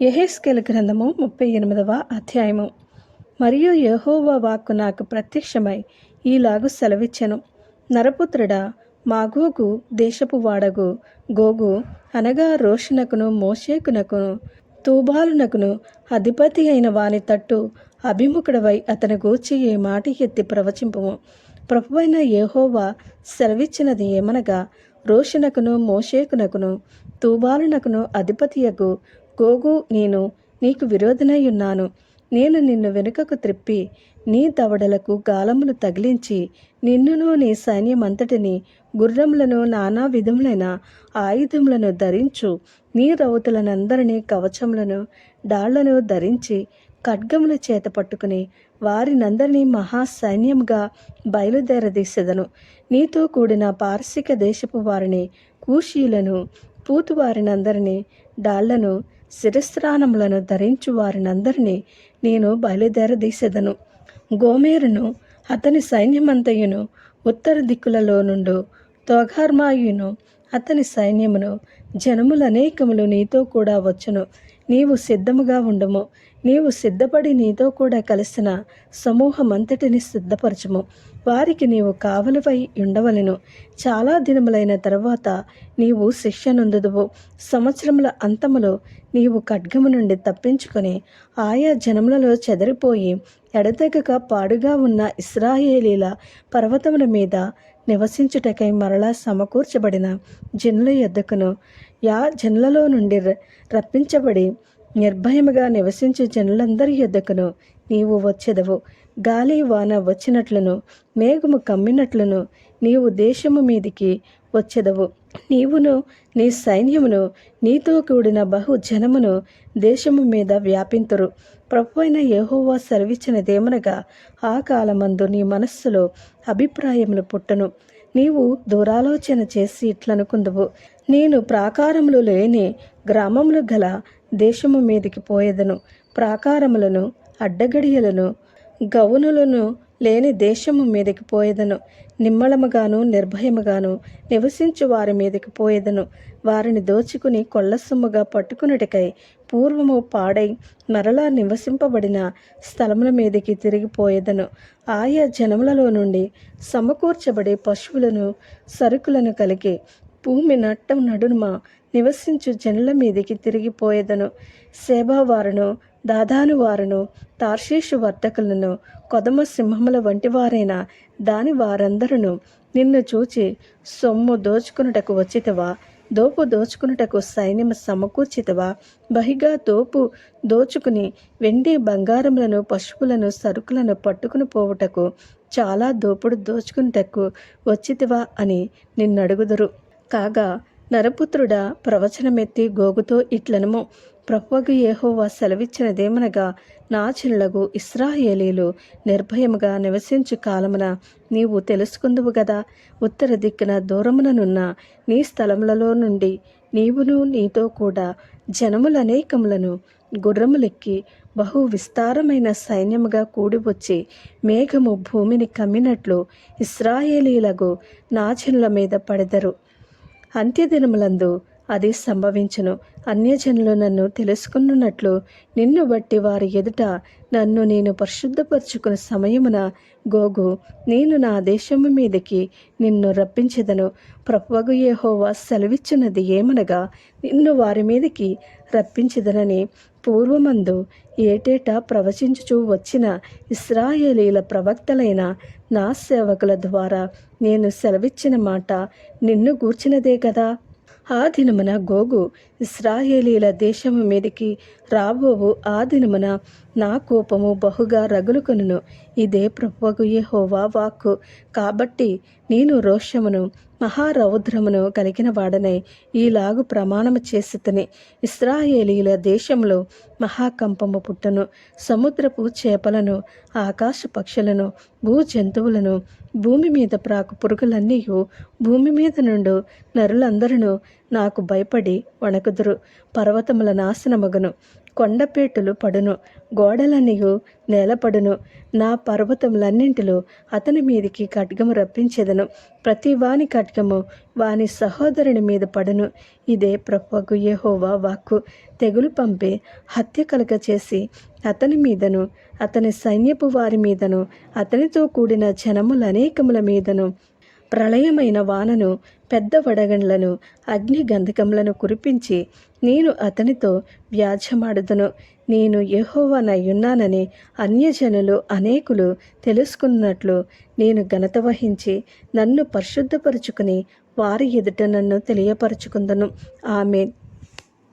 ఎహెస్కెల్ గ్రంథము ముప్పై ఎనిమిదవ అధ్యాయము. మరియు యహోవా వాక్కు నాకు ప్రత్యక్షమై ఈలాగు సెలవిచ్చెను. నరపుత్రుడా మాగోగు దేశపు వాడగు గోగు అనగా రోషునకును మోషేకునకును తూబాలునకును అధిపతి అయిన వాని తట్టు అభిముఖుడవై అతని గూర్చి ఏ మాట ఎత్తి ప్రవచింపము. ప్రభువైన యెహోవా సెలవిచ్చినది ఏమనగా రోషునకును మోషేకునకును తూబాలునకును అధిపతియకు గోగు నేను నీకు విరోధనై ఉన్నాను. నేను నిన్ను వెనుకకు త్రిప్పి నీ దవడలకు గాలములు తగిలించి నిన్నును నీ సైన్యమంతటిని గుర్రములను నానా విధములైన ఆయుధములను ధరించు. నీ రౌతులనందరినీ కవచములను డాళ్ళను ధరించి ఖడ్గముల చేత పట్టుకుని వారినందరినీ మహాసైన్యంగా బయలుదేరదీసెదను. నీతో కూడిన పార్శిక దేశపు వారిని కూషీలను పూతు వారినందరినీ డాళ్ళను శిరస్రానములను ధరించు వారినందరినీ నేను బయలుదేరదీసెదను. గోమేరును అతని సైన్యమంతయును ఉత్తర దిక్కులలో నుండు తోఘార్మాయును అతని సైన్యమును జనములనేకములు నీతో కూడా వచ్చును. నీవు సిద్ధముగా ఉండము. నీవు సిద్ధపడి నీతో కూడా కలిసిన సమూహమంతటిని సిద్ధపరచము. వారికి నీవు కావలివై ఉండవలెను. చాలా దినములైన తర్వాత నీవు శిక్ష నొందుదువు. సంవత్సరముల అంతములో నీవు ఖడ్గము నుండి తప్పించుకొని ఆయా జనములలో చెదరిపోయి ఎడతెగక పాడుగా ఉన్న ఇస్రాయేలీల పర్వతముల మీద నివసించుటకై మరలా సమకూర్చబడిన జనుల యొద్దకును యా జనులలో నుండి ర- రప్పించబడి నిర్భయముగా నివసించు జనులందరి యొద్దకును నీవు వచ్చెదవు. గాలి వాన వచ్చినట్లును మేఘము కమ్మినట్లును నీవు దేశము మీదికి వచ్చెదవు. నీవును నీ సైన్యమును నీతో కూడిన బహు జనమును దేశము మీద వ్యాపింతురు. ప్రభు అయిన యహోవా సెలవిచ్చినదేమనగా ఆ కాలమందు నీ మనస్సులో అభిప్రాయములు పుట్టను. నీవు దూరాలోచన చేసి ఇట్లనుకుందువు. నేను ప్రాకారములు లేని గ్రామములు గల దేశము మీదికి పోయేదను. ప్రాకారములను అడ్డగడియలను గవునులను లేని దేశము మీదకి పోయేదను. నిమ్మళముగాను నిర్భయముగాను నివసించు వారి మీదకి పోయేదను. వారిని దోచుకుని కొల్లసొమ్ముగా పట్టుకున్నటికై పూర్వము పాడై మరలా నివసింపబడిన స్థలముల మీదకి తిరిగిపోయేదను. ఆయా జనములలో నుండి సమకూర్చబడే పశువులను సరుకులను కలిగి భూమి నట్టం నడుమ నివసించు జనుల మీదికి తిరిగిపోయేదను. సేబావారును దాదాను వారును తార్షీషు వర్తకులను కొదమ సింహముల వంటి వారైన దాని వారందరూ నిన్ను చూచి సొమ్ము దోచుకున్నటకు వచ్చితవా? దోపు దోచుకునుటకు సైన్యము సమకూర్చితవా? బహిగా దోపు దోచుకుని వెండి బంగారములను పశువులను సరుకులను పట్టుకుని పోవుటకు చాలా దోపుడు దోచుకునుటకు వచ్చితివా అని నిన్నడుగుదురు. కాగా నరపుత్రుడా ప్రవచనమెత్తి గోగుతో ఇట్లనము. ప్రభువగు యెహోవా సెలవిచ్చినదేమనగా నా చిల్లగు ఇస్రాయేలీలు నిర్భయముగా నివసించు కాలమున నీవు తెలుసుకుందువు గదా? ఉత్తర దిక్కున దూరముననున్న నీ స్థలములలో నుండి నీవును నీతో కూడా జనములనేకములను గుర్రములెక్కి బహు విస్తారమైన సైన్యముగా కూడివచ్చి మేఘము భూమిని కమ్మినట్లు ఇస్రాయేలీలకు నాచనుల మీద పడెదరు. అంత్యదినములందు అది సంభవించును. అన్యజనులు నన్ను తెలుసుకున్నట్లు నిన్ను బట్టి వారి ఎదుట నన్ను నేను పరిశుద్ధపరచుకున్న సమయమున గోగు నేను నా దేశము మీదకి నిన్ను రప్పించెదను. ప్రభువగు యెహోవా సెలవిచ్చినది ఏమనగా నిన్ను వారి మీదకి రప్పించెదనని పూర్వమందు ఏటేటా ప్రవచించుచూ వచ్చిన ఇస్రాయేలీల ప్రవక్తలైన నా సేవకుల ద్వారా నేను సెలవిచ్చిన మాట నిన్ను గూర్చినదే కదా? ఆ దినమున గోగు ఇస్రాయేలీల దేశము మీదకి రాబోవు. ఆ దినమున నా కోపము బహుగా రగులుకొనును ఇదే ప్రభువగు యెహోవా వాక్కు. కాబట్టి నేను రోషమును మహారౌద్రమును కలిగిన వాడనై ఈలాగు ప్రమాణము చేసితని. ఇస్రాయేలీల దేశంలో మహాకంపము పుట్టను. సముద్రపు చేపలను ఆకాశ పక్షులను భూ జంతువులను భూమి మీద ప్రాకు పురుగులన్నీ భూమి మీద నుండు నరులందరూ నాకు భయపడి వణకుదురు. పర్వతముల నాశనమగును. కొండపేటులు పడును గోడలనియు నేలపడును. నా పర్వతములన్నింటిలో అతని మీదికి ఖడ్గము రప్పించెదను. ప్రతి వాని ఖడ్గము వాని సహోదరుని మీద పడును. ఇదే ప్రభు యెహోవా వాక్కు. తెగులు పంపి హత్య కలగ చేసి అతని మీదను అతని సైన్యపు వారి మీదను అతనితో కూడిన జనముల అనేకముల మీదను ప్రళయమైన వానను పెద్ద వడగండ్లను అగ్ని గంధకములను కురిపించి నేను అతనితో వ్యాజ్యమాడుదును. నేను యెహోవానయ్యున్నానని అన్యజనులు అనేకులు తెలుసుకున్నట్లు నేను ఘనత వహించి నన్ను పరిశుద్ధపరుచుకుని వారి ఎదుట నన్ను తెలియపరచుకుందను. ఆమె